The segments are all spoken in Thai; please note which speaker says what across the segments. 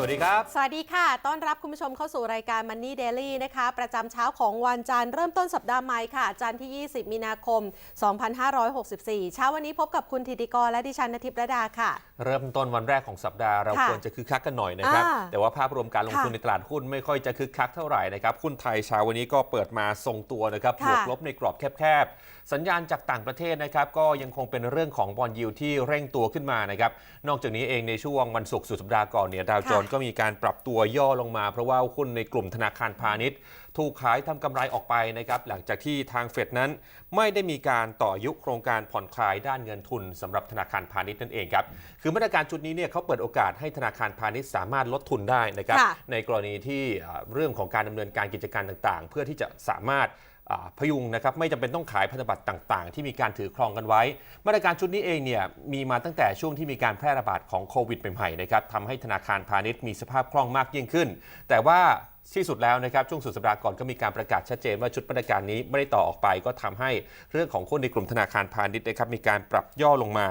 Speaker 1: สวัสดีครับ
Speaker 2: สวัสดีค่ะ ต้อนรับคุณผู้ชมเข้าสู่รายการ Money Daily นะคะ ประจำเช้าของวันจันทร์เริ่มต้นสัปดาห์ใหม่ค่ะ จันทร์ที่ 20 มีนาคม 2564 เช้าวันนี้พบกับคุณธิติกรและดิฉันนทิพย์ระดาค่ะ
Speaker 1: เริ่มต้นวันแรกของสัปดาห์เรา
Speaker 2: ค่ะ
Speaker 1: ควรจะคึกคักกันหน่อยนะครับ
Speaker 2: อ่า
Speaker 1: แต่ว่าภาพรวมการลงทุน
Speaker 2: ค่ะ
Speaker 1: ในตลาดหุ้นไม่ค่อยจะคึกคักเท่าไหร่นะครับ หุ้นไทยเช้าวันนี้ก็เปิดมาทรงตัวนะครับบ
Speaker 2: ค่ะ
Speaker 1: วกลบในกรอบแคบๆ สัญญาณจากต่างประเทศนะครับก็ยังคงเป็นเรื่องของบอลยิวที่เร่งตัวขึ้นมานะครับ นอกจากนี้เองในช่วงวันศุกร์สุดสัปดาห์ก่อนเนี่ยดาวโจนส์
Speaker 2: ค่ะ
Speaker 1: ก็มีการปรับตัวย่อลงมา เพราะว่าหุ้นในกลุ่มธนาคารพาณิชย์ ถูกขายทำกำไรออกไปนะครับหลังจากที่ทางเฟดนั้นไม่ได้มีการต่อยุโครงการผ่อนคลายด้านเงินทุนสำหรับธนาคารพาณิชย์นั่นเองครับคือมาตรการชุดนี้เนี่ยเขาเปิดโอกาสให้ธนาคารพาณิชย์สามารถลดทุนได้นะครับในกรณีที่เรื่องของการดำเนินการกิจการต่างๆ เพื่อที่จะสามารถ พยุงนะครับไม่จำเป็นต้องขายพันธบัตรต่างๆ ที่มีการถือครองกันไว้ มาตรการชุดนี้เองเนี่ยมีมาตั้งแต่ช่วงที่มีการแพร่ระบาดของโควิดใหม่ๆนะครับทำให้ธนาคารพาณิชย์มีสภาพคล่องมากยิ่งขึ้น แต่ว่าที่สุดแล้วนะครับช่วงสุดสัปดาห์ก่อนก็มีการประกาศชัดเจนว่าชุดมาตรการนี้ไม่ได้ต่อออกไป ก็ทำให้เรื่องของคนในกลุ่มธนาคารพาณิชย์นะครับมีการปรับย่อลงมา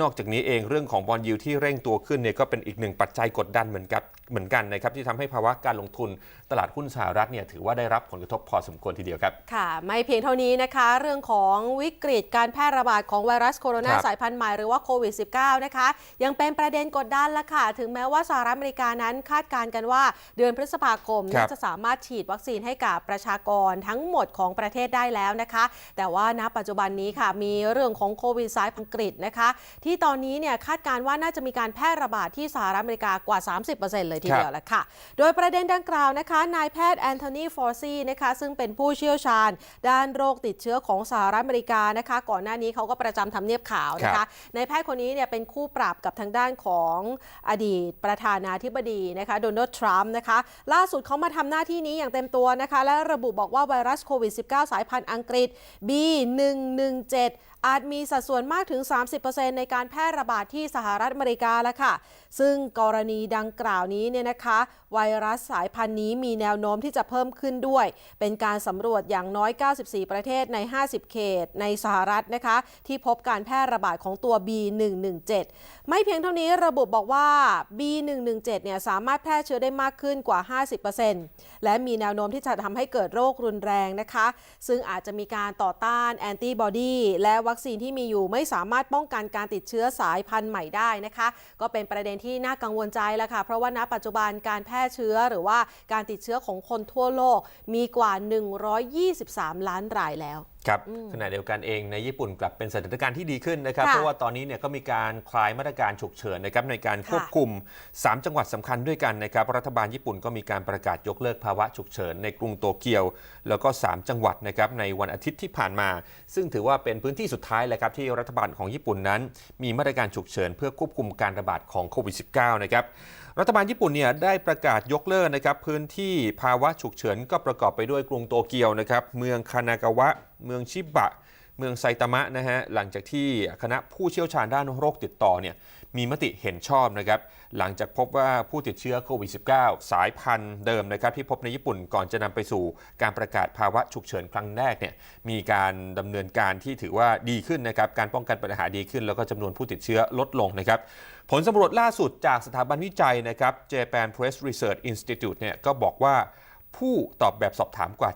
Speaker 1: นอกจากนี้เองเรื่องของบอลยูที่เร่งตัวขึ้นเนี่ยก็เป็นอีกหนึ่งปัจจัยกดดันเหมือนกับเหมือนกันนะครับที่ทำให้ภาวะการลงทุนตลาดหุ้นสหรัฐเนี่ยถือว่าได้รับผลกระทบพอสมควรทีเดียวครับ
Speaker 2: ค่ะ ไม่เพียงเท่านี้นะคะ เรื่องของวิกฤตการแพร่ระบาดของไวรัสโคโรนา
Speaker 1: ครับ
Speaker 2: สายพันธุ์ใหม่หรือว่าโควิด -19 นะคะ ยังเป็นประเด็นกดดันละค่ะ ถึงแม้ว่าสหรัฐอเมริกานั้นคาดการณ์กันว่า เดือนพฤษภาคม
Speaker 1: ครับ
Speaker 2: น่าจะสามารถฉีดวัคซีนให้กับประชากรทั้งหมดของประเทศได้แล้วนะคะ แต่ว่าณปัจจุบันนี้ค่ะมีเรื่องของโควิดสายพันธุ์อังกฤษนะคะที่ตอนนี้เนี่ยคาดการณ์ว่าน่าจะมีการแพร่ระบาดที่สหรัฐอเมริกากว่า 30%เลยทีเดียวแหละค่ะ โดยประเด็นดังกล่าวนะคะนายแพทย์แอนโทนีฟอร์ซีนะคะซึ่งเป็นผู้เชี่ยวชาญ ด้านโรคติดเชื้อของสหรัฐอเมริกานะคะ ก่อนหน้านี้เขาก็ประจำทำเนียบขาวนะ
Speaker 1: ครั
Speaker 2: คะ
Speaker 1: บ
Speaker 2: นายแพทย์คนนี้เนี่ยเป็นคู่ปรับกับทางด้านของอดีตประธานาธิบดีนะคะโดนัลด์ทรัมป์นะคะล่าสุดเขามาทำหน้าที่นี้อย่างเต็มตัวนะคะ และระบุบอกว่าไวรัสโควิด -19 สายพันธุ์อังกฤษ B117 อาจมีสัดส่วนมากถึง 30%ในการแพร่ระบาดที่สหรัฐอเมริกาแล้วค่ะ ซึ่งกรณีดังกล่าวนี้เนี่ยนะคะ ไวรัสสายพันธุ์นี้มีแนวโน้มที่จะเพิ่มขึ้นด้วย เป็นการสำรวจอย่างน้อย 94 ประเทศใน 50 เขตในสหรัฐนะคะ ที่พบการแพร่ระบาดของตัว B117 ไม่เพียงเท่านี้ระบุบอกว่า B117 เนี่ยสามารถแพร่เชื้อได้มากขึ้นกว่า 50%และมีแนวโน้มที่จะทำให้เกิดโรครุนแรงนะคะ ซึ่งอาจจะมีการต่อต้านแอนติบอดีและวัคซีนที่มีอยู่ไม่สามารถป้องกันการติดเชื้อสายพันธุ์ใหม่ได้นะคะ ก็เป็นประเด็นที่น่ากังวลใจแล้วค่ะ เพราะว่าณปัจจุบันการแพร่เชื้อหรือว่าการติดเชื้อของคนทั่วโลกมีกว่า 123 ล้านรายแล้ว
Speaker 1: ครับขณะเดียวกันเองในญี่ปุ่นกลับเป็นสถานการณ์ที่ดีขึ้นนะครับ
Speaker 2: ค่ะ
Speaker 1: เพราะว่าตอนนี้เนี่ยก็มีการคลายมาตรการฉุกเฉินนะครับในการควบคุม 3 จังหวัดสำคัญด้วยกันนะครับรัฐบาลญี่ปุ่นก็มีการประกาศยกเลิกภาวะฉุกเฉินในกรุงโตเกียว แล้วก็ 3 จังหวัดนะครับในวันอาทิตย์ที่ผ่านมา ซึ่งถือว่าเป็นพื้นที่สุดท้ายแหละครับที่รัฐบาลของญี่ปุ่นนั้น มีมาตรการฉุกเฉินเพื่อควบคุมการระบาดของโควิด -19 นะครับ รัฐบาลญี่ปุ่นเนี่ยได้ประกาศยกเลิกนะครับพื้นที่ภาวะฉุกเฉินก็ประกอบไปด้วยกรุงโตเกียวนะครับเมืองคานากาวะ เมืองชิบะ เมืองไซตามะนะฮะหลังจากที่คณะผู้เชี่ยวชาญด้านโรคติดต่อเนี่ยมีมติเห็นชอบนะครับหลังจากพบว่าผู้ติดเชื้อโควิด -19 สายพันธุ์เดิมนะครับที่พบในญี่ปุ่นก่อนจะนำไปสู่การประกาศภาวะฉุกเฉินครั้งแรกเนี่ยมีการดำเนินการที่ถือว่าดีขึ้นนะครับการป้องกันปัญหาดีขึ้น แล้วก็จำนวนผู้ติดเชื้อลดลงนะครับผลสำรวจล่าสุดจากสถาบันวิจัยนะครับ Japan Press Research Institute เนี่ยก็บอกว่า ผู้ตอบแบบสอบถามกว่า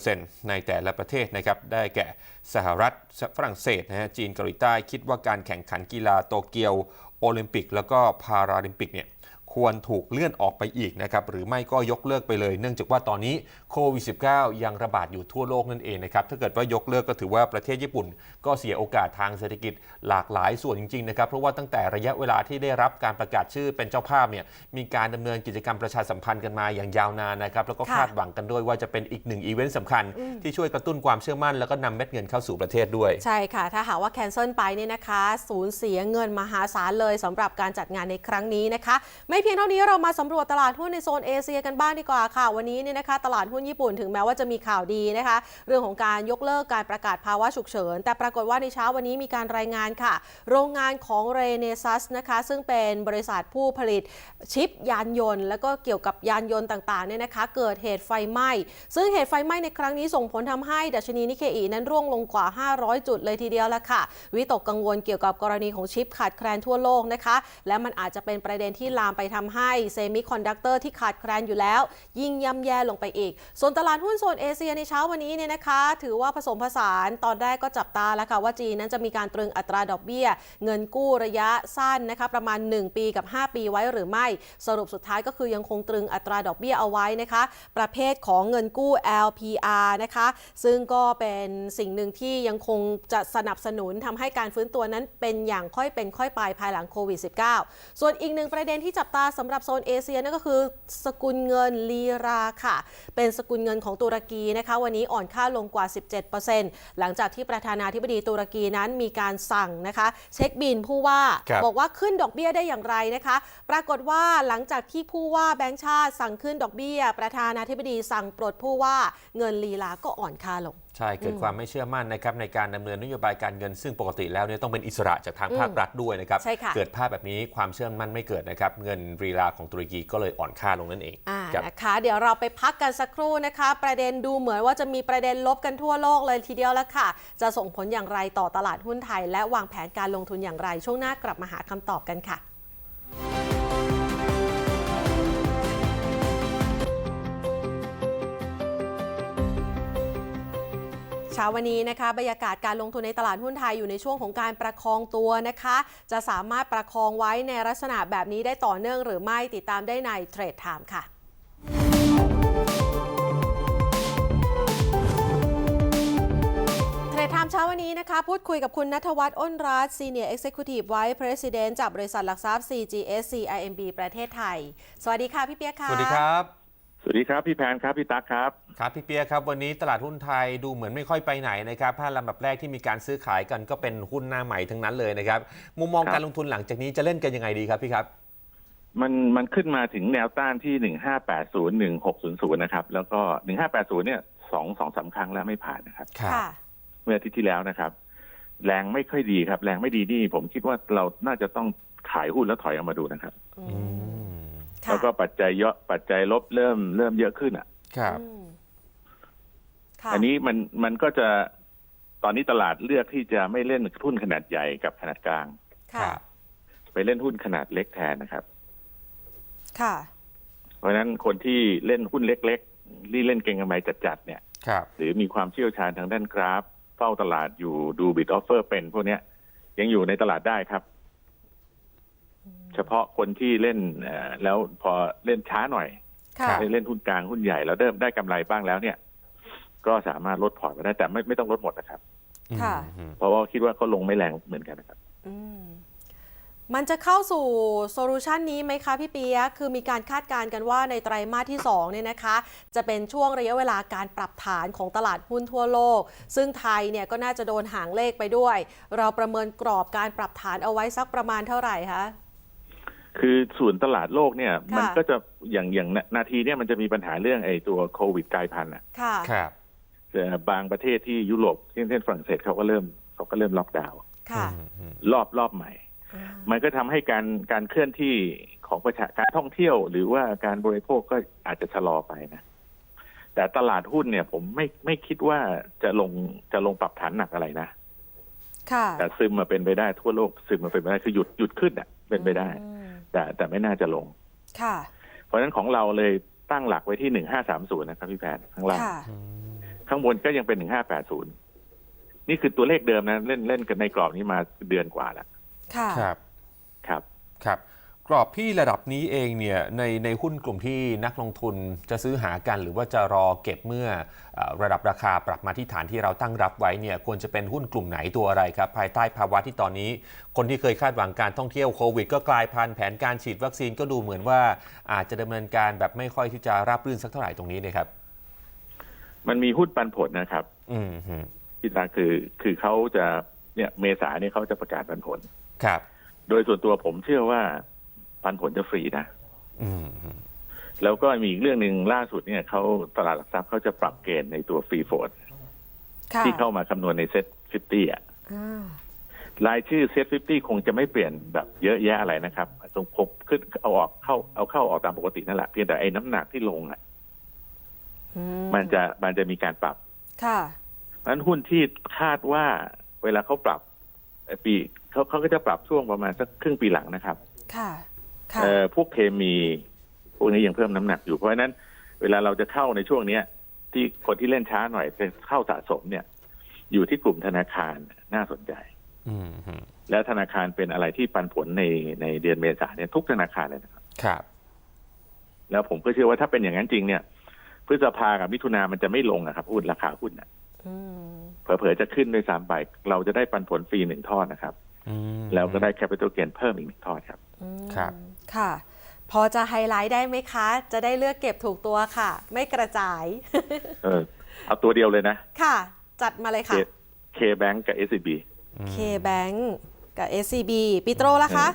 Speaker 1: 70%ในแต่ละประเทศนะครับ ได้แก่สหรัฐ ฝรั่งเศสนะฮะ จีน เกาหลีใต้ คิดว่าการแข่งขันกีฬาโตเกียว โอลิมปิก แล้วก็พาราลิมปิกเนี่ย ควรถูกเลื่อนออกไปอีกนะครับหรือไม่ก็ยกเลิกไปเลย เนื่องจากว่าตอนนี้โควิด -19 ยังระบาดอยู่ทั่วโลกนั่นเองนะครับถ้าเกิดว่ายกเลิกก็ถือว่าประเทศญี่ปุ่น ก็เสียโอกาสทางเศรษฐกิจหลากหลายส่วนจริงๆนะครับเพราะว่าตั้งแต่ระยะเวลาที่ได้รับการประกาศชื่อเป็นเจ้าภาพเนี่ยมีการดำเนินกิจกรรมประชาสัมพันธ์กันมาอย่างยาวนานนะครับแล้วก็
Speaker 2: คา
Speaker 1: ดหวังกันด้วยว่าจะเป็นอีกหนึ่งอีเวนต์สำคัญ ที่ช่วยกระตุ้นความเชื่อมั่น แล้วก็นำเม็ดเงินเข้าสู่ประเทศด้วย
Speaker 2: ใช่ค่ะ ถ้าหากว่าแคนเซิลไปเนี่ยนะคะสูญเสียเงินมหาศาลเลยสำหรับการจัดงานในครั้งนี้นะคะไม่เพียงเท่านี้เรามาสำรวจตลาดหุ้นในโซนเอเชียกันบ้างดีกว่าค่ะ วันนี้เนี่ยนะคะ ตลาดหุ้นญี่ปุ่นถึงแม้ว่าจะมีข่าวดีนะคะ เรื่องของการยกเลิกการประกาศภาวะฉุกเฉิน แต่ปรากฏว่าในเช้าวันนี้มีการรายงานค่ะ โรงงานของเรเนซัสนะคะ ซึ่งเป็นบริษัทผู้ผลิตชิปยานยนต์ แล้วก็เกี่ยวกับยานยนต์ต่างๆเนี่ยนะคะ เกิดเหตุไฟไหม้ซึ่งเหตุไฟไหม้ในครั้งนี้ส่งผลทำให้ดัชนีนิเคอีนั้นร่วงลงกว่า 500 จุดเลยทีเดียวละค่ะ วิตกกังวลเกี่ยวกับกรณีของชิปขาดแคลนทั่วโลกนะคะ และมันอาจจะเป็นประเด็นที่ลามไปทำให้เซมิคอนดักเตอร์ที่ขาดแคลนอยู่แล้ว ยิ่งย่ำแย่ลงไปอีก ส่วนตลาดหุ้นโซนเอเชียในเช้าวันนี้เนี่ยนะคะ ถือว่าผสมผสานตอนแรกก็จับตาแล้วค่ะว่าจีนนั้นจะมีการตรึงอัตราดอกเบี้ย เงินกู้ระยะสั้นนะคะประมาณ 1 ปีกับ 5 ปีไว้หรือไม่ สรุปสุดท้ายก็คือยังคงตรึงอัตราดอกเบี้ยเอาไว้นะคะ ประเภทของเงินกู้ LPR นะคะ ซึ่งก็เป็นสิ่งหนึ่งที่ยังคงจะสนับสนุนทำให้การฟื้นตัวนั้นเป็นอย่างค่อยเป็นค่อยไปภายหลังโควิด -19 ส่วนอีกหนึ่งประเด็นที่จับตาสำหรับโซนเอเชียนั่นก็คือ สกุลเงินลีราค่ะ เป็นสกุลเงินของตุรกีนะคะ วันนี้อ่อนค่าลงกว่า 17%หลังจากที่ประธานาธิบดีตุรกีนั้นมีการสั่งนะคะ เช็คบินผู้ว่า
Speaker 1: ครับ
Speaker 2: บอกว่าขึ้นดอกเบี้ยได้อย่างไรนะคะ ปรากฏว่าหลังจากที่ผู้ว่าแบงก์ชาติสั่งขึ้นดอกเบี้ย ประธานาธิบดีสั่งปลดผู้ว่าเงินลีลาก็อ่อนค่าลง
Speaker 1: ใช่เกิดความไม่เชื่อมั่นนะครับในการดำเนินนโยบายการเงินซึ่งปกติแล้วเนี่ยต้องเป็นอิสระจากทางภาครัฐด้วยนะครับ
Speaker 2: ใช่ค่ะ
Speaker 1: เกิดภาพแบบนี้ความเชื่อมั่นไม่เกิดนะครับเงินรีลาของตุรกีก็เลยอ่อนค่าลงนั่นเอง
Speaker 2: อ่า
Speaker 1: ครับ
Speaker 2: นะคะเดี๋ยวเราไปพักกันสักครู่นะคะ ประเด็นดูเหมือนว่าจะมีประเด็นลบกันทั่วโลกเลยทีเดียวแล้วค่ะ จะส่งผลอย่างไรต่อตลาดหุ้นไทย และวางแผนการลงทุนอย่างไรช่วงหน้ากลับมาหาคำตอบกันค่ะ ช้าวันนี้นะคะบรรยากาศการลงทุนในตลาดหุ้นไทยอยู่ในช่วงของการประคองตัวนะคะ จะสามารถประคองไว้ในลักษณะแบบนี้ได้ต่อเนื่องหรือไม่ติดตามได้ในเทรดไทม์ค่ะเทรดไทม์เช้าวันนี้นะคะ พูดคุยกับคุณนัทวัฒน์อ้นรัตน์ Senior Executive Vice President จากบริษัทหลักทรัพย์ CGS CIMB ประเทศไทย สวัสดีค่ะพี่เปียกค่ะ
Speaker 1: สวัสดีครับ
Speaker 3: สวัสดีครับ พี่แพนครับ พี่ตั๊กครับ
Speaker 1: ครับพี่เปียครับ วันนี้ตลาดหุ้นไทยดูเหมือนไม่ค่อยไปไหนนะครับภาพลำดับแรกที่มีการซื้อขายกันก็เป็นหุ้นหน้าใหม่ทั้งนั้นเลยนะครับ มุมมอง
Speaker 3: ครับ
Speaker 1: การลงทุนหลังจากนี้จะเล่นกันยังไงดีครับพี่ครับ
Speaker 3: มันมันขึ้นมาถึงแนวต้านที่หนึ่งห้าแปดศูนย์หนึ่งหกศูนย์ศูนย์นะครับ แล้วก็หนึ่งห้าแปดศูนย์เนี่ยสองสองสามครั้งแล้วไม่ผ่านนะครับ
Speaker 2: ค่ะ
Speaker 3: เมื่ออาทิตย์ที่แล้วนะครับ แรงไม่ค่อยดีครับ แรงไม่ดีนี่ผมคิดว่าเราน่าจะต้องขายหุ้นแล้วถอยออกมาดูนะครับ
Speaker 2: อื
Speaker 1: อื
Speaker 2: ม
Speaker 1: ม
Speaker 2: ค่ะ
Speaker 3: แล้วก็ปัจจัยเยอะปัจจัยลบเริ่มเริ่มเยอะขึ้นอะ
Speaker 1: ครับ
Speaker 2: อืมค่ะ
Speaker 3: อันนี้มันมันก็จะตอนนี้ตลาดเลือกที่จะไม่เล่นหุ้นขนาดใหญ่กับขนาดกลาง
Speaker 2: ค่ะ
Speaker 3: ไปเล่นหุ้นขนาดเล็กแทนนะครับ
Speaker 2: ค่ะ
Speaker 3: เพราะฉะนั้นคนที่เล่นหุ้นเล็กๆที่เล่นเก็งกำไรจัดๆเนี่ย
Speaker 1: ครับ
Speaker 3: หรือมีความเชี่ยวชาญทางด้านกราฟเฝ้าตลาดอยู่ดูบิดออฟเฟอร์เป็นพวกเนี้ยยังอยู่ในตลาดได้ครับ เฉพาะคนที่เล่นเอ่อแล้วพอเล่นช้าหน่อย
Speaker 2: ค่ะ
Speaker 3: เล่นหุ้นกลางหุ้นใหญ่แล้วเริ่มได้กำไรบ้างแล้วเนี่ย ก็สามารถลดพอร์ตมาได้แต่ไม่ไม่ต้องลดหมดนะครับ
Speaker 2: ค่ะ
Speaker 1: อืม
Speaker 3: เพราะว่าคิดว่าเขาลงไม่แรงเหมือนกันนะครับ
Speaker 2: อืมมันจะเข้าสู่โซลูชันนี้ไหมคะพี่เปียกคือมีการคาดการณ์กันว่าในไตรมาสที่2เนี่ยนะคะ จะเป็นช่วงระยะเวลาการปรับฐานของตลาดหุ้นทั่วโลก ซึ่งไทยเนี่ยก็น่าจะโดนหางเลขไปด้วย เราประเมินกรอบการปรับฐานเอาไว้สักประมาณเท่าไหร่คะ
Speaker 3: คือส่วนตลาดโลกเนี่ย
Speaker 2: ค่ะ
Speaker 3: มันก็จะอย่างอย่างนาทีเนี่ยมันจะมีปัญหาเรื่องไอ้ตัวโควิดกลายพันธุ์อะ
Speaker 2: ค่ะ
Speaker 1: ครับ
Speaker 3: แต่บางประเทศที่ยุโรปเช่นเช่นฝรั่งเศสเขาก็เริ่มเขาก็เริ่มล็อกดาวน์
Speaker 2: ค่ะ
Speaker 1: อืมอืม
Speaker 3: รอบรอบใหม่
Speaker 2: อ่า
Speaker 3: มันก็ทำให้การการเคลื่อนที่ของประชาการท่องเที่ยว หรือว่าการบริโภคก็อาจจะชะลอไปนะแต่ตลาดหุ้นเนี่ย ผมไม่ไม่คิดว่าจะลงจะลงปรับฐานหนักอะไรนะ
Speaker 2: ค่ะ
Speaker 3: แต่ซึมมาเป็นไปได้ทั่วโลกซึมมาเป็นไปได้คือหยุดหยุดขึ้นอะ เป็นไปได้
Speaker 2: อืม
Speaker 3: แต่แต่ไม่น่าจะลง
Speaker 2: ค่ะ
Speaker 3: เพราะฉะนั้นของเราเลยตั้งหลักไว้ที่หนึ่งห้าสามศูนย์นะครับพี่แพนข้างล่าง
Speaker 2: ค่ะ
Speaker 1: อืม
Speaker 3: ข้างบนก็ยังเป็นหนึ่งห้าแปดศูนย์นี่คือตัวเลขเดิมนะ เล่นเล่นกันในกรอบนี้มาเดือนกว่าแล้ว
Speaker 2: ค่ะ
Speaker 1: ครับ
Speaker 3: ครับ
Speaker 1: ครับ กรอบที่ระดับนี้เองเนี่ยในในหุ้นกลุ่มที่นักลงทุนจะซื้อหากันหรือว่าจะรอเก็บเมื่อเออระดับราคาปรับมาที่ฐานที่เราตั้งรับไว้เนี่ยควรจะเป็นหุ้นกลุ่มไหนตัวอะไรครับ ภายใต้ภาวะที่ตอนนี้ คนที่เคยคาดหวังการท่องเที่ยวโควิด ก็กลายพันธุ์แผนการฉีดวัคซีนก็ดูเหมือนว่าอาจจะดำเนินการแบบไม่ค่อยที่จะราบรื่นสักเท่าไหร่ตรงนี้นะครับ
Speaker 3: มันมีหุ้นปันผลนะครับ
Speaker 1: อืมฮึ
Speaker 3: พี่ตาคือคือเขาจะเนี่ยเมษาเนี่ยเขาจะประกาศปันผล
Speaker 1: ครับ
Speaker 3: โดยส่วนตัวผมเชื่อว่า ปันผลจะฟรีนะ
Speaker 1: อืมฮึ
Speaker 3: แล้วก็มีอีกเรื่องหนึ่งล่าสุดเนี่ยเขาตลาดหลักทรัพย์เขาจะปรับเกณฑ์ในตัวฟรีโฟด
Speaker 2: ค่ะ
Speaker 3: ที่เข้ามาคำนวณในเซ็ตฟิฟตี้อะ
Speaker 2: อ่า
Speaker 3: รายชื่อเซ็ตฟิฟตี้คงจะไม่เปลี่ยนแบบเยอะแยะอะไรนะครับตรงพบขึ้นเอาออกเข้าเอาเข้าออกตามปกตินั่นแหละเพียงแต่ไอ้น้ำหนักที่ลงอะ
Speaker 2: อื
Speaker 3: มันจะมันจะมีการปรับ
Speaker 2: ค่ะ
Speaker 3: เพราะฉะนั้นหุ้นที่คาดว่าเวลาเขาปรับเอ่อปีเขาเขาก็จะปรับช่วงประมาณสักครึ่งปีหลังนะครับ
Speaker 2: ค่ะค่ะ
Speaker 3: เอ่อ พวกเคมี พวกนี้ยังเพิ่มน้ำหนักอยู่เพราะฉะนั้น เวลาเราจะเข้าในช่วงเนี้ย ที่คนที่เล่นช้าหน่อยจะเข้าสะสมเนี่ย อยู่ที่กลุ่มธนาคารน่าสนใจ
Speaker 1: อืมฮึ
Speaker 3: แล้วธนาคารเป็นอะไรที่ปันผลในในเดือนเมษาเนี่ยทุกธนาคารเลยนะครับ
Speaker 1: ครับ
Speaker 3: แล้วผมก็เชื่อว่าถ้าเป็นอย่างนั้นจริงเนี่ย พฤษภากับมิถุนามันจะไม่ลงนะครับหุ้นราคาหุ้นน่ะ
Speaker 2: อืม
Speaker 3: เผลอๆจะขึ้นด้วยซ้ำไปเราจะได้ปันผลฟรีหนึ่งทอดนะครับ
Speaker 1: อืม
Speaker 3: แล้วก็ได้แคปิตอลเกนเพิ่มอีกหนึ่งทอดครับ
Speaker 2: อืม
Speaker 1: ครับ
Speaker 2: ค่ะ พอจะไฮไลท์ได้ไหมคะ จะได้เลือกเก็บถูกตัวค่ะ ไม่กระจาย
Speaker 3: เออเอาตัวเดียวเลยนะ
Speaker 2: ค่ะ จัดมาเลย
Speaker 3: K
Speaker 2: ค่ะ
Speaker 3: K Bank กับ SCB
Speaker 2: K-Bank กับ SCB ปิโตรล่ะคะ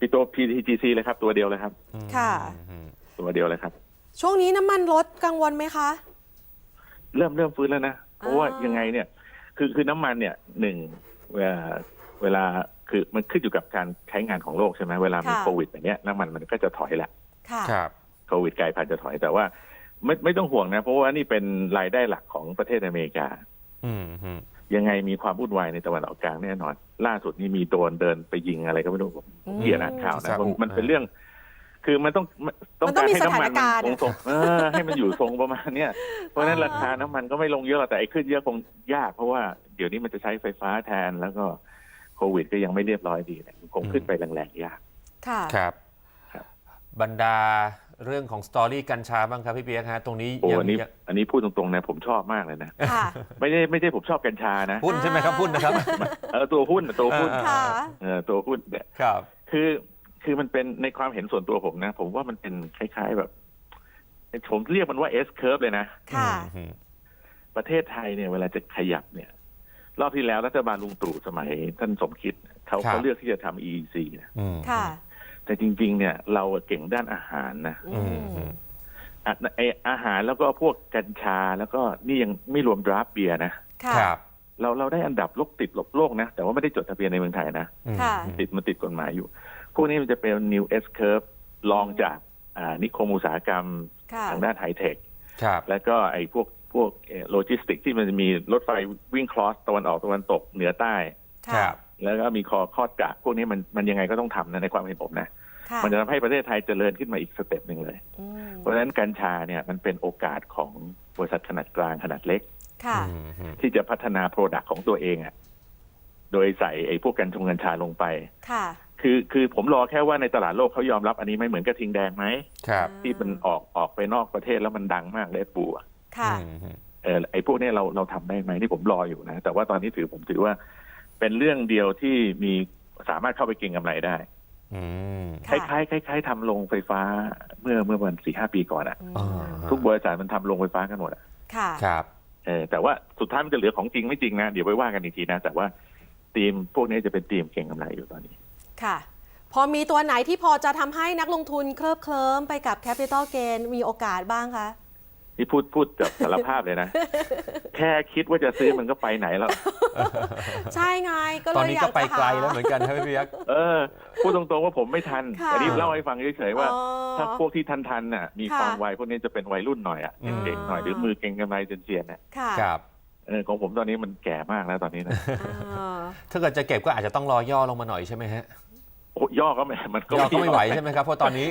Speaker 3: ปิโต PTGC เลยครับ ตัวเดียวเลยครับ
Speaker 2: ค่ะ
Speaker 1: อืม
Speaker 3: ตัวเดียวเลยครับ
Speaker 2: ช่วงนี้น้ำมันลดกังวลไหมคะ
Speaker 3: เริ่มเริ่มฟื้นแล้วนะ เพราะว่า
Speaker 2: อ่ายั
Speaker 3: ยังไงเนี่ย คือคือน้ำมันเนี่ยหนึ่งเวลาเวลา คือมันขึ้นอยู่กับการใช้งานของโลกใช่ไหมเวลามีโควิดแบบเนี้ยน้ำมันมันก็จะถอยแหละ
Speaker 2: ค่ะ
Speaker 1: ครับ
Speaker 3: โควิดกลายพันธุ์จะถอยแต่ว่า ไม่ไม่ต้องห่วงนะ เพราะว่านี่เป็นรายได้หลักของประเทศอเมริกา
Speaker 1: อืมฮึ
Speaker 3: ยังไงมีความวุ่นวายในตะวันออกกลางแน่นอน ล่าสุดนี่มีโดรนเดินไปยิงอะไรก็ไม่รู้ผม
Speaker 2: อืม
Speaker 3: เกลียดอ่านข่าวนะมันมันเป็นเรื่อง คือมันต้อง
Speaker 2: มันต้องมี
Speaker 3: ให้น้ำมัน
Speaker 2: สถานการณ์
Speaker 3: คงทรงเออให้มันอยู่ทรงประมาณเนี้ยเพราะฉะนั้นราคาน้ำมันก็ไม่ลงเยอะหรอกแต่ไอ้ขึ้นเยอะคงยากเพราะว่าเดี๋ยวนี้มันจะใช้ไฟฟ้าแทนแล้วก็ โควิดก็ยังไม่เรียบร้อยดีเนี่ยคงขึ้นไปแรงๆยาก
Speaker 2: ค่ะ
Speaker 1: ครับ
Speaker 3: ครับ
Speaker 1: บรรดาเรื่องของสตอรี่กัญชาบ้างครับพี่เปียกฮะตรงนี้
Speaker 3: โอ้
Speaker 1: ยัง
Speaker 3: อันนี้
Speaker 1: ยัง
Speaker 3: อันนี้พูดตรงๆนะผมชอบมากเลยนะ
Speaker 2: ค่ะ
Speaker 3: ไม่ได้ไม่ใช่ผมชอบกัญชานะ
Speaker 1: หุ้นใช่ไหมครับหุ้นนะครับ
Speaker 3: เออตัวหุ้นตัวหุ้น
Speaker 1: อ่า
Speaker 2: ค่ะ
Speaker 3: เออตัวหุ้นเนี่ย
Speaker 1: ครับ
Speaker 3: คือคือมันเป็นในความเห็นส่วนตัวผมนะ ผมว่ามันเป็นคล้ายๆแบบผมเรียกมันว่า S curve เลยนะ
Speaker 2: ค่ะ
Speaker 1: อืม
Speaker 3: ประเทศไทยเนี่ยเวลาจะขยับเนี่ย รอบที่แล้วรัฐบาลลุงตู่สมัยท่านสมคิดเขาเขาเลือกที่จะทำ EEC นะ
Speaker 1: อืม
Speaker 2: ค่ะ
Speaker 3: แต่จริง ๆ เนี่ยเราเก่งด้านอาหารนะ
Speaker 2: อื
Speaker 1: อื
Speaker 2: ม
Speaker 1: มอืม
Speaker 3: อะไออาหารแล้วก็พวกกัญชาแล้วก็นี่ยังไม่รวมดราฟเบียร์นะ
Speaker 2: ค่ะ
Speaker 1: ครับ
Speaker 3: เราเราได้อันดับโลกติดหลบโลกนะ แต่ว่าไม่ได้จดทะเบียนในเมืองไทยนะ
Speaker 1: อืม
Speaker 2: ค่ะ
Speaker 3: ติดมันติดกฎหมายอยู่ พวกนี้มันจะเป็น new S curve ลองจากอ่านิคมอุตสาหกรรม
Speaker 2: ค่ะ
Speaker 3: ทางด้านไฮเทค
Speaker 1: ครับ
Speaker 3: แล้วก็ไอ้พวก พวกโลจิสติกที่มันจะมีรถไฟวิ่งคลอสตะวันออกตะวันตกเหนือใต้
Speaker 1: ครั
Speaker 2: ค่ะ
Speaker 1: บ
Speaker 3: แล้วก็มีคอคอดกะพวกนี้มันมันยังไงก็ต้องทำนะในความเห็นผมนะ
Speaker 2: ค่ะ
Speaker 3: มันจะทำให้ประเทศไทยเจริญขึ้นมาอีกสเต็ปหนึ่งเลย
Speaker 2: อืม
Speaker 3: เพราะฉะนั้นกัญชาเนี่ยมันเป็นโอกาสของบริษัทขนาดกลางขนาดเล็ก
Speaker 2: ค่ะ
Speaker 1: อืมอืม
Speaker 3: ที่จะพัฒนาโปรดักต์ของตัวเองอะ่ะโดยใส่ไอ้พวกกัญชงกัญชาลงไป
Speaker 2: ค่ะ
Speaker 3: คือคือผมรอแค่ว่าในตลาดโลกเขายอมรับอันนี้ไหมเหมือนกระทิงแดงไหม
Speaker 1: ครับ
Speaker 3: ที่มันออกออกไปนอกประเทศแล้วมันดังมากเลยปูอะ
Speaker 2: ค่ะ
Speaker 1: อืมอืม
Speaker 3: เออไอ้พวกเนี้ยเราเราทำได้ไหมนี่ผมรออยู่นะ แต่ว่าตอนนี้ถือผมถือว่า เป็นเรื่องเดียวที่มีสามารถเข้าไปเก็งกำไรได้
Speaker 1: อืม
Speaker 3: ค
Speaker 2: ค่ะ
Speaker 3: ล้ายๆคล้ายๆทำโรงไฟฟ้าเมื่อเมื่อวันสี่ห้าปีก่อนอะ
Speaker 2: อืม
Speaker 1: อ่า
Speaker 3: ทุกบริษัทมันทำโรงไฟฟ้ากันหมดอะ
Speaker 2: ค่ะ
Speaker 1: ครับ
Speaker 3: เออแต่ว่าสุดท้ายมันจะเหลือของจริงไม่จริงนะ เดี๋ยวไปว่ากันอีกทีนะ แต่ว่าทีมพวกนี้จะเป็นทีมเก่งกำไรอยู่ตอนนี้
Speaker 2: ค่ะ พอมีตัวไหนที่พอจะทำให้นักลงทุนเคลิบเคลิ้มไปกับ Capital Gain มีโอกาสบ้างคะ
Speaker 3: นี่พูดพูดแบบสารภาพเลยนะ แค่คิดว่าจะซื้อมันก็ไปไหนแล้ว
Speaker 2: ใช่ไงก็เลย
Speaker 1: ตอนนี้
Speaker 2: อยา
Speaker 1: ก็
Speaker 2: ก
Speaker 1: ไป
Speaker 2: จะหา
Speaker 1: ไกลแล้วเหมือนกันครับพี่เปียก
Speaker 3: เออ พูดตรงๆว่าผมไม่ทัน
Speaker 2: ค่ะ
Speaker 3: อันนี้เล่าให้ฟังเฉยๆว่า
Speaker 2: อ๋อ
Speaker 3: ถ้าพวกที่ทันทันๆน่ะ มี
Speaker 2: ค่ะ
Speaker 3: ความไวพวกนี้จะเป็นวัยรุ่นหน่อยอะ
Speaker 1: อืม
Speaker 3: เด็กๆหน่อยหรือมือเก่งกำไรเจียนๆน่ะ
Speaker 2: ค่ะ
Speaker 1: ครับ
Speaker 3: เออของผมตอนนี้มันแก่มากแล้วตอนนี้นะ
Speaker 2: อ่า
Speaker 1: ถ้าเกิดจะเก็บก็อาจจะต้องรอย่อลงมาหน่อยใช่ไหมฮะ
Speaker 3: โอ้ย่อก็ไม่มันก็
Speaker 1: ย่อก็ไม่ไหวใช่ไหมครับเพราะตอนนี้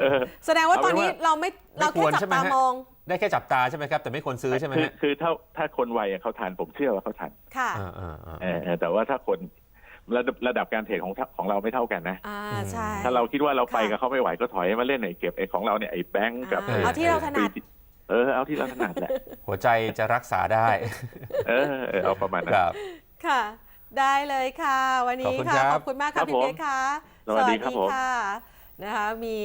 Speaker 3: เออ
Speaker 2: แสดงว่า
Speaker 3: เอา
Speaker 2: ต
Speaker 3: เป็
Speaker 2: อน
Speaker 3: น
Speaker 2: นี้
Speaker 3: ว่า
Speaker 2: เราไม่เรา
Speaker 1: ไม่ควร
Speaker 2: แค่จั
Speaker 1: ใช่
Speaker 2: บ
Speaker 1: ไหม
Speaker 2: ตา
Speaker 1: ฮะ
Speaker 2: มอง
Speaker 1: ได้แค่จับตาใช่ไหมครับ แต่ไม่ควรซื้อใช่ไหม
Speaker 3: คือ
Speaker 1: ฮะ
Speaker 3: คือถ้าถ้าคนวัยอะเขาทันผมเชื่อว่าเขาทัน
Speaker 2: ค่ะ
Speaker 1: อ่าอ่าอ่า
Speaker 3: เออเออแต่ว่าถ้าคนระดับระดับการเทรดของของเราไม่เท่ากันนะ
Speaker 2: อ่า
Speaker 1: อืม
Speaker 2: ใช่
Speaker 3: ถ้าเราคิดว่าเราไป
Speaker 2: ค่ะ
Speaker 3: กับเขาไม่ไหวก็ถอยมาเล่นไอ้เก็บไอ้ของเราเนี่ยไอ้แบงก์กับ
Speaker 2: อ่าเอาที่เราถนัด
Speaker 3: เออเอาที่เราถนัดแหละ
Speaker 1: หัวใจจะรักษาได้
Speaker 3: เออเออเอาประมาณนั้น
Speaker 1: ครับ
Speaker 2: ค่ะ ได้เลยค่ะ วันนี้
Speaker 1: ขอบคุณ
Speaker 2: ค่ะ
Speaker 1: ครับ
Speaker 2: ขอบคุณมาก
Speaker 3: ครั
Speaker 2: ค่ะ
Speaker 3: บ
Speaker 2: พี่
Speaker 3: ผม
Speaker 2: เปียกค่ะ
Speaker 3: สวัสดีครับผม
Speaker 2: ค่ะ นะคะมี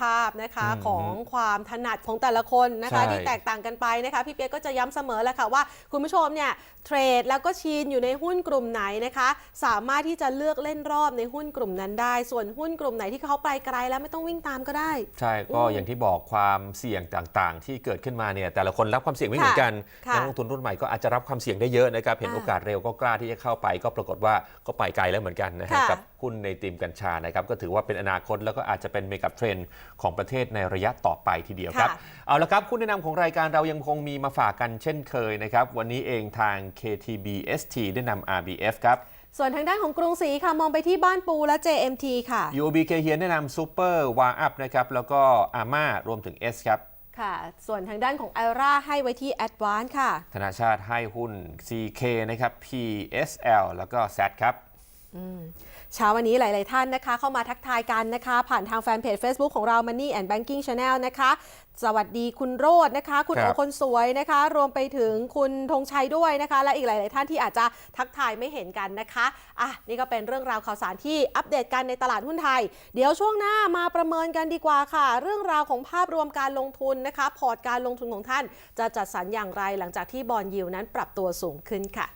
Speaker 2: ภาพนะคะ
Speaker 1: อืม
Speaker 2: ของความถนัดของแต่ละคนนะคะ
Speaker 1: ใช่
Speaker 2: ที่แตกต่างกันไปนะคะพี่เปียกก็จะย้ำเสมอแหละค่ะว่าคุณผู้ชมเนี่ยเทรดแล้วก็ชีนอยู่ในหุ้นกลุ่มไหนนะคะ สามารถที่จะเลือกเล่นรอบในหุ้นกลุ่มนั้นได้ ส่วนหุ้นกลุ่มไหนที่เขาไปไกลแล้วไม่ต้องวิ่งตามก็ได้
Speaker 1: ใช่ก็
Speaker 2: อืม
Speaker 1: อย่างที่บอกความเสี่ยงต่างๆ ที่เกิดขึ้นมาเนี่ยแต่ละคนรับความเสี่ยงไม่เหมือนกัน
Speaker 2: ค่ะ
Speaker 1: นักลงทุนรุ่นใหม่ก็อาจจะรับความเสี่ยงได้เยอะนะครับเห็น
Speaker 2: อ่า
Speaker 1: โอกาสเร็วก็กล้าที่จะเข้าไปก็ปรากฏว่าก็ไปไกลแล้วเหมือนกันนะฮะ
Speaker 2: ค่ะ
Speaker 1: กับหุ้นในตีมกัญชานะครับก็ถือว่าเป็นอนาคตแล้วก็อาจจะเป็นเมกะเทรนด์ของประเทศในระยะต่อไปทีเดียวครับ
Speaker 2: ค่ะ
Speaker 1: เอาละครับคุณแนะนำของรายการเรายังคงมีมาฝากกันเช่นเคยนะครับ วันนี้เองทาง KTB ST ได้นำ RBF ครับ
Speaker 2: ส่วนทางด้านของกรุงศรีค่ะ มองไปที่บ้านปูและ JMT ค่ะ
Speaker 1: UOB เคเฮียแนะนำซูเปอร์วาอัพนะครับ แล้วก็อาม่ารวมถึง S ครับ
Speaker 2: ค่ะ ส่วนทางด้านของไอร่าให้ไว้ที่ Advance ค่ะ
Speaker 1: ธนาชาติให้หุ้น CK นะครับ PSL แล้วก็ Z ครับ
Speaker 2: เช้าวันนี้หลาย ๆ ท่านนะคะ เข้ามาทักทายกันนะคะ ผ่านทางแฟนเพจ Facebook ของเรา Money and Banking Channel นะคะ สวัสดีคุณโรจน์นะคะ คุณ
Speaker 1: ค
Speaker 2: โอ
Speaker 1: รับ
Speaker 2: คนสวยนะคะ รวมไปถึงคุณธงชัยด้วยนะคะ และอีกหลาย ๆ ท่านที่อาจจะทักทายไม่เห็นกันนะคะอะนี่ก็เป็นเรื่องราวข่าวสารที่อัปเดตกันในตลาดหุ้นไทย เดี๋ยวช่วงหน้ามาประเมินกันดีกว่าค่ะ เรื่องราวของภาพรวมการลงทุนนะคะ พอร์ตการลงทุนของท่าน จะจัดสรรอย่างไรหลังจากที่บอลยิวนั้นปรับตัวสูงขึ้นค่ะ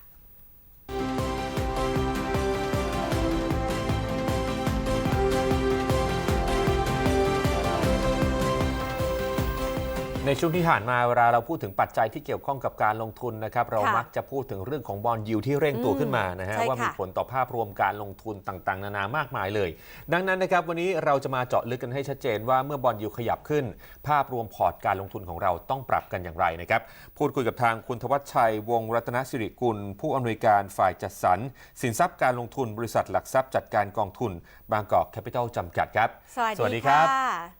Speaker 1: ในช่วงที่ผ่านมาเวลาเราพูดถึงปัจจัยที่เกี่ยวข้องกับการลงทุนนะครับเรา
Speaker 2: ค่ะ
Speaker 1: มักจะพูดถึงเรื่องของบอลยิวที่เร่งตัวขึ้นมานะฮะ
Speaker 2: ใช่ค่ะ
Speaker 1: ว่ามีผลต่อภาพรวมการลงทุนต่างๆ นานามากมายเลย ดังนั้นนะครับวันนี้เราจะมาเจาะลึกกันให้ชัดเจนว่าเมื่อบอลยิวขยับขึ้น ภาพรวมพอร์ตการลงทุนของเราต้องปรับกันอย่างไรนะครับพูดคุยกับทางคุณทวัชชัยวงศ์รัตนสิริกุล ผู้อำนวยการฝ่ายจัดสรร สินทรัพย์การลงทุนบริษัทหลักทรัพย์จัดการกองทุน บางกอกแคปิตอลจำกัดครับ
Speaker 2: สวัสดีค่ะ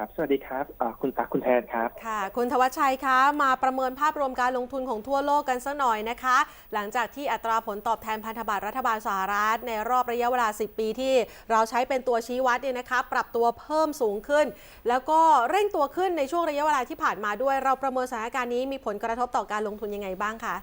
Speaker 4: ครับ สวัสดีครับคุณตั๊กคุณแทนครับ
Speaker 2: ค่ะ คุณทวัชชัยคะ มาประเมินภาพรวมการลงทุนของทั่วโลกกันสักหน่อยนะคะ หลังจากที่อัตราผลตอบแทนพันธบัตรรัฐบาลสหรัฐ ในรอบระยะเวลา 10 ปีที่เราใช้เป็นตัวชี้วัดเนี่ยนะคะ ปรับตัวเพิ่มสูงขึ้น แล้วก็เร่งตัวขึ้นในช่วงระยะเวลาที่ผ่านมาด้วย เราประเมินสถานการณ์นี้มีผลกระทบต่อการลงทุนยังไงบ้างคะ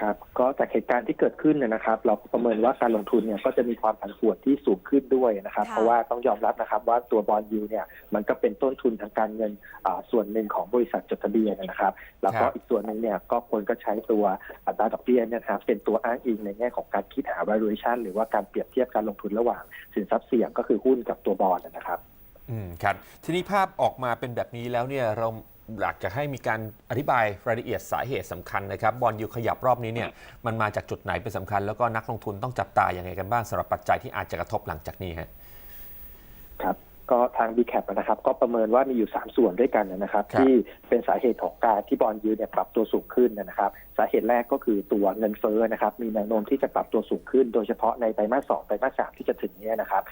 Speaker 4: ครับก็จากเหตุการณ์ที่เกิดขึ้นเนยนะครับ เราประเมินว่าการลงทุนเนี่ยก็จะมีความผันผวนที่สูงขึ้นด้วยนะครับ
Speaker 2: ค่ะ
Speaker 4: เพราะว่าต้องยอมรับนะครับว่าตัวบอลยูเนี่ยมันก็เป็นต้นทุนทางการเงินอ่าส่วนหนึ่งของบริษัทจดทะเบียนนะครับ แล้วก็
Speaker 1: ครับ
Speaker 4: อีกส่วนหนึ่งเนี่ยก็คนก็ใช้ตัวอัตราดอกเบี้ยเนี่ยนะครับเป็นตัวอ้างอิงในแง่ของการคิดหา valuation หรือว่าการเปรียบเทียบการลงทุนระหว่างสินทรัพย์เสี่ยงก็คือหุ้นกับตัวบอลนะครับ
Speaker 1: อืมครับทีนี้ภาพออกมาเป็นแบบนี้แล้วเนี่ยเรา อยากจะให้มีการอธิบายรายละเอียดสาเหตุสำคัญนะครับบอลยูขยับรอบนี้เนี่ยมันมาจากจุดไหนเป็นสำคัญ แล้วก็นักลงทุนต้องจับตาอย่างไงกันบ้างสำหรับปัจจัยที่อาจจะกระทบหลังจากนี้ฮะ
Speaker 4: ครับก็ทาง b c a p นะครับ ก็ประเมินว่ามีอยู่ 3 ส่วนด้วยกันนะครับ
Speaker 1: ครับ
Speaker 4: ที่เป็นสาเหตุของการที่บอลยูเนี่ยปรับตัวสูงขึ้นนะครับสาเหตุแรกก็คือตัวเงินเฟ้อนะครับ มีแนวโน้มที่จะปรับตัวสูงขึ้น โดยเฉพาะในไตรมาสสองไตรมาสสามที่จะถึงเนี้นะครับ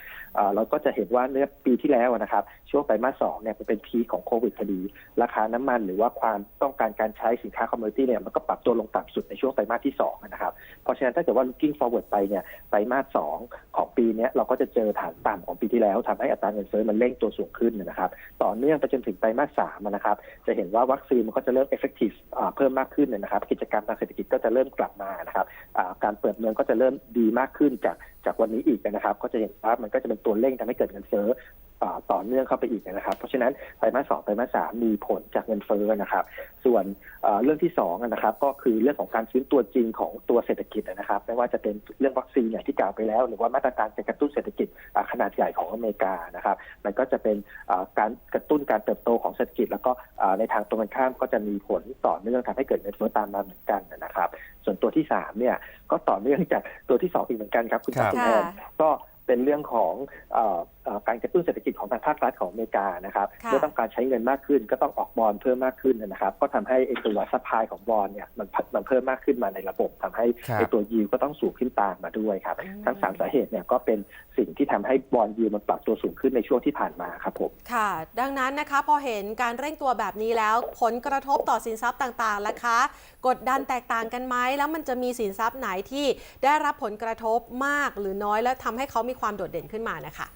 Speaker 4: เราก็จะเห็นว่าเนื้อปีที่แล้วนะครับ ช่วงไตรมาสสองเนี่ยมันเป็นพีของโควิดพอดี ราคาน้ำมันหรือว่าความต้องการการใช้สินค้าคอมมูนิตี้เนี่ยมันก็ปรับตัวลงต่ำสุดในช่วงไตรมาสที่สองนะครับ เพราะฉะนั้นถ้าเกิดว่า looking forward ไปเนี่ยไตรมาสสองของปีนี้เราก็จะเจอฐานต่ำของปีที่แล้วทำให้อัตราเงินเฟ้อมันเร่งตัวสูงขึ้นนะครับ ต่อเนื่องไปจนถึงไตรมาสสามนะครับ จะเห็นว่าวัคซีนมันก็จะเริ่ม effective เพิ่มมากขึ้นนะครับกิจกรรมทางเศรษฐกิจก็จะเริ่มกลับมานะครับการเปิดเมืองก็จะเริ่มดีมากขึ้นจากจากวันนี้อีกนะครับ ก็จะเห็นว่ามันก็จะเป็นตัวเร่งทำให้เกิดเงินเฟ้อ ต่อเนื่องเข้าไปอีกนะครับ เพราะฉะนั้นไตรมาสสองไตรมาสสามมีผลจากเงินเฟ้อนะครับ ส่วนเอ่อเรื่องที่สองนะครับ ก็คือเรื่องของการฟื้นตัวจริงของตัวเศรษฐกิจนะครับ ไม่ว่าจะเป็นเรื่องวัคซีนอย่างที่กล่าวไปแล้ว หรือว่ามาตรการการกระตุ้นเศรษฐกิจอ่าขนาดใหญ่ของอเมริกานะครับ มันก็จะเป็นอ่าการกระตุ้นการเติบโตของเศรษฐกิจ แล้วก็อ่าในทางตรงกันข้ามก็จะมีผลต่อเนื่องทำให้เกิดเงินเฟ้อตามมาเหมือนกันนะครับ ส่วนตัวที่สามเนี่ยก็ต่อเนื่องจากตัวที่สองอีกเหมือนกันครับคุณ
Speaker 1: ครับ
Speaker 4: ตาคุณแอนก็เป็นเรื่องของเอ่อเอ่อ การกระตุ้นเศรษฐกิจของทางภาครัฐของอเมริกานะครับ
Speaker 2: ค่ะ
Speaker 4: เมื่อต้องการใช้เงินมากขึ้น ก็ต้องออกบอลเพิ่มมากขึ้นนะครับ ก็ทำให้ไอ้ตัวซัพพลายของบอลเนี่ยมันมันเพิ่มมากขึ้นมาในระบบทำให้
Speaker 1: ครับ
Speaker 4: ไอ้ตัวยิวก็ต้องสูงขึ้นตามมาด้วยครับ
Speaker 2: อืม
Speaker 4: ทั้งสามสาเหตุเนี่ยก็เป็นสิ่งที่ทำให้บอลยิวมันปรับตัวสูงขึ้นในช่วงที่ผ่านมาครับผม
Speaker 2: ค่ะ ดังนั้นนะคะพอเห็นการเร่งตัวแบบนี้แล้ว ผลกระทบต่อสินทรัพย์ต่างๆล่ะคะ กดดันแตกต่างกันไหมแล้วมันจะมีสินทรัพย์ไหนที่ได้รับผลกระทบมากหรือน้อย แล้วทำให้เขามีความโดดเด่นขึ้นมานะคะ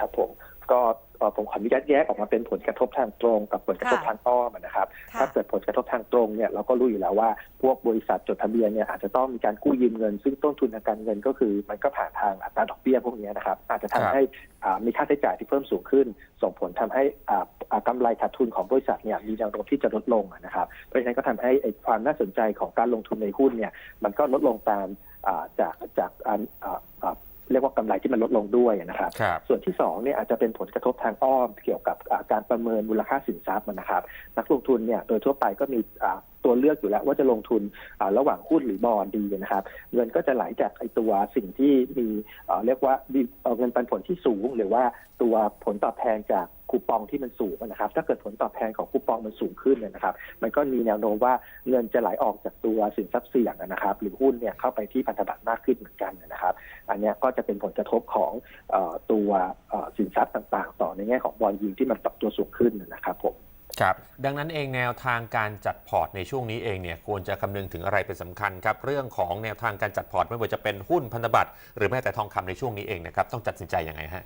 Speaker 4: ครับผมก็เอ่อผมขออนุญาตแยกออกมาเป็นผลกระทบทางตรงกับผลกระทบ
Speaker 2: ค่ะ
Speaker 4: ทางอ้อมนะครับ
Speaker 2: ค่ะ
Speaker 4: ถ้าเกิดผลกระทบทางตรงเนี่ยเราก็รู้อยู่แล้วว่า พวกบริษัทจดทะเบียนเนี่ยอาจจะต้องมีการกู้ยืมเงิน ซึ่งต้นทุนทางการเงินก็คือ มันก็ผ่านทางอัตราดอกเบี้ยพวกนี้นะครับ อาจจะ
Speaker 1: ครั
Speaker 4: ทำ
Speaker 1: บ
Speaker 4: ให้อ่ามีค่าใช้จ่ายที่เพิ่มสูงขึ้น ส่งผลทำให้อ่าอ่ากำไรขาดทุนของบริษัทเนี่ยมีแนวโน้มที่จะลดลงนะครับ เพราะฉะนั้นก็ทำให้ไอ้ความน่าสนใจของการลงทุนในหุ้นเนี่ยมันก็ลดลงตามอ่าจากจากอันอ่าอ่า เรียกว่ากำไรที่มันลดลงด้วยนะครับ
Speaker 1: ครับ
Speaker 4: ส่วนที่สองเนี่ยอาจจะเป็นผลกระทบทางอ้อมเกี่ยวกับอ่าการประเมินมูลค่าสินทรัพย์นะครับ นักลงทุนเนี่ยโดยทั่วไปก็มีอ่าตัวเลือกอยู่แล้วว่าจะลงทุนอ่าระหว่างหุ้นหรือบอลดีนะครับ เงินก็จะไหลจากไอตัวสิ่งที่มีเอ่อเรียกว่ามีเอ่อเงินปันผลที่สูง หรือว่าตัวผลตอบแทนจาก คูปองที่มันสูงนะครับ ถ้าเกิดผลตอบแทนของคูปองมันสูงขึ้นเนี่ยนะครับ มันก็มีแนวโน้มว่าเงินจะไหลออกจากตัวสินทรัพย์เสี่ยงนะครับ หรือหุ้นเนี่ยเข้าไปที่พันธบัตรมากขึ้นเหมือนกันนะครับ อันนี้ก็จะเป็นผลกระทบของอตัวสินทรัพย์ต่างๆ ต่อในแง่ของบอลยูที่มันปรับตัวสูงขึ้นนะครับผม
Speaker 1: ครับดังนั้นเองแนวทางการจัดพอร์ตในช่วงนี้เองเนี่ยควรจะคำนึงถึงอะไรเป็นสำคัญครับเรื่องของแนวทางการจัดพอร์ตไม่ว่าจะเป็นหุ้นพันธบัตรหรือแม้แต่ทองคำในช่วงนี้เองนะครับต้องตัดสินใจยังไงฮะ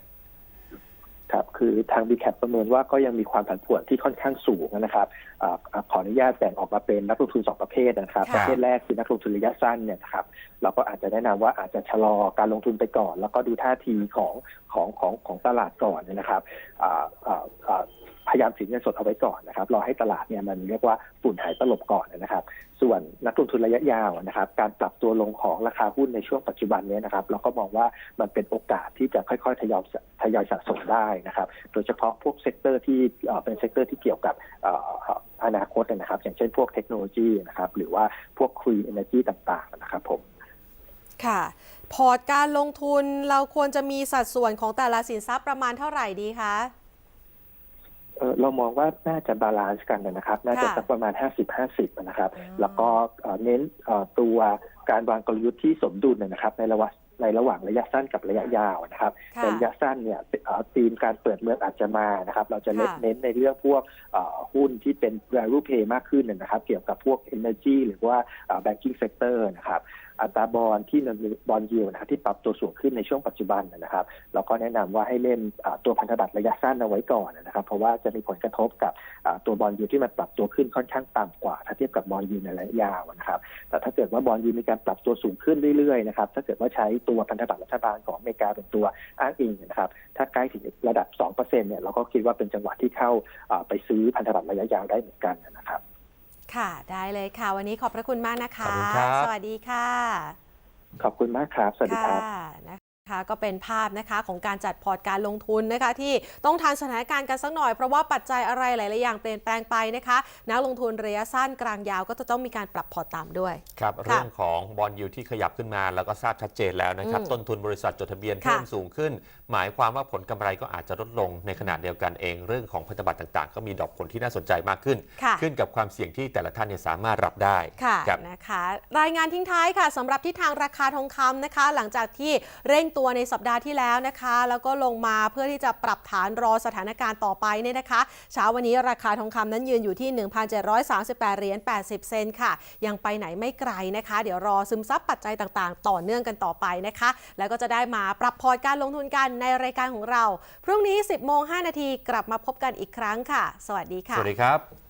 Speaker 4: ครับคือทาง b c a p ประเมินว่าก็ยังมีความผันผวนที่ค่อนข้างสูงนะครับอาอ่าขออนุญาตแบ่งออกมาเป็นนักลงทุนสองประเภทนะครับ
Speaker 2: ค่ะ
Speaker 4: ประเภทแรกคือนักลงทุนระยะสั้นเนี่ยนะครับเราก็อาจจะแนะนำว่าอาจจะชะลอการลงทุนไปก่อน แล้วก็ดูท่าทีของของของของตลาดก่อนนะครับอ่าอ่าอ่า พยายามถือเงินสดเอาไว้ก่อนนะครับรอให้ตลาดเนี่ยมันเรียกว่าฝุ่นหายตลบก่อนนะครับ ส่วนนักลงทุนระยะยาวนะครับ การปรับตัวลงของราคาหุ้นในช่วงปัจจุบันนี้นะครับ เราก็มองว่ามันเป็นโอกาสที่จะค่อยๆทยอยทยอยสะสมได้นะครับ โดยเฉพาะพวกเซกเตอร์ที่เป็นเซกเตอร์ที่เกี่ยวกับอนาคตนะครับ อย่างเช่นพวกเทคโนโลยีนะครับ หรือว่าพวกคลีนเอเนจีต่างๆนะครับผม
Speaker 2: ค่ะพอร์ตการลงทุนเราควรจะมีสัดส่วนของแต่ละสินทรัพย์ประมาณเท่าไหร่ดีคะ
Speaker 4: เอ่อเรามองว่าน่าจะบาลานซ์กันนะครับ น่าจะ
Speaker 2: ค่ะ
Speaker 4: สักประมาณ 50-50 นะครับ
Speaker 2: อ๋อ
Speaker 4: แล้วก็เอ่อเน้นเอ่อตัวการวางกลยุทธ์ที่สมดุลนะครับ ในระหว่างในระหว่างระยะสั้นกับระยะยาวนะครับ
Speaker 2: ค่ะ
Speaker 4: ในระยะสั้นเนี่ยเอ่อธีมการเปิดเมืองอาจจะมานะครับ เราจะเน้น
Speaker 2: ค่ะ
Speaker 4: เน้นในเรื่องพวกเอ่อหุ้นที่เป็น value pay มากขึ้นนะครับ เกี่ยวกับพวก energy หรือว่าเอ่อ banking sector นะครับ อัตราบอลที่บอลยิวนะครับที่ปรับตัวสูงขึ้นในช่วงปัจจุบันนะครับเราก็แนะนำว่าให้เล่นตัวพันธบัตรระยะสั้นเอาไว้ก่อนนะครับ เพราะว่าจะมีผลกระทบกับตัวบอลยูที่มันปรับตัวขึ้นค่อนข้างต่ำกว่า ถ้าเทียบกับบอลยูในระยะยาวนะครับแต่ถ้าเกิดว่าบอลยูมีการปรับตัวสูงขึ้นเรื่อยๆนะครับถ้าเกิดว่าใช้ตัวพันธบัตรรัฐบาลของอเมริกาเป็นตัวอ้างอิงนะครับถ้าใกล้ถึงระดับ2%เนี่ยเราก็คิดว่าเป็นจังหวะที่เข้าไปซื้อพันธบัตรระยะยาวได้เหมือนกันนะครับ
Speaker 2: ค่ะได้เลยค่ะ วันนี้ขอบพระคุณมากนะคะ
Speaker 1: ขอบคุณครับ
Speaker 2: สวัสดีค่ะ
Speaker 4: ขอบคุณมากครับ สวัสดีครับ
Speaker 2: ค่ะนะ คะก็เป็นภาพนะคะของการจัดพอร์ตการลงทุนนะคะที่ต้องทันสถานการณ์กันสักหน่อย เพราะว่าปัจจัยอะไรหลาย ๆ อย่างเปลี่ยนแปลงไปนะคะนักลงทุนระยะสั้นกลางยาวก็จะต้องมีการปรับพอร์ตตามด้วย
Speaker 1: ครับ
Speaker 2: ค่ะ
Speaker 1: เรื่องของบอลยูที่ขยับขึ้นมา แล้วก็ทราบชัดเจนแล้วนะครับ
Speaker 2: อืม
Speaker 1: ต้นทุนบริษัทจดทะเบียน
Speaker 2: ค่ะ
Speaker 1: เพิ่มสูงขึ้น หมายความว่าผลกำไรก็อาจจะลดลงในขณะเดียวกันเอง เรื่องของพันธบัตรต่าง ๆ ก็มีดอกผลที่น่าสนใจมากขึ้น
Speaker 2: ค่ะ
Speaker 1: ขึ้นกับความเสี่ยงที่แต่ละท่านเนี่ยสามารถรับได้
Speaker 2: ค่ะ
Speaker 1: ครับ
Speaker 2: นะคะ รายงานทิ้งท้ายค่ะสำหรับทิศทางราคาทองคำนะคะ หลังจากที่เร่งตัวในสัปดาห์ที่แล้วนะคะ แล้วก็ลงมาเพื่อที่จะปรับฐานรอสถานการณ์ต่อไปเนี่ยนะคะเช้าวันนี้ราคาทองคำนั้นยืนอยู่ที่ 1,738เหรียญ80 เซนค่ะ ยังไปไหนไม่ไกลนะคะ เดี๋ยวรอซึมซับปัจจัยต่างๆ ต่อเนื่องกันต่อไปนะคะ แล้วก็จะได้มาปรับพอร์ตการลงทุนกันในรายการของเรา พรุ่งนี้ 10โมง5นาทีกลับมาพบกันอีกครั้งค่ะ สวัสดีค่ะ
Speaker 1: สวัสดีครับ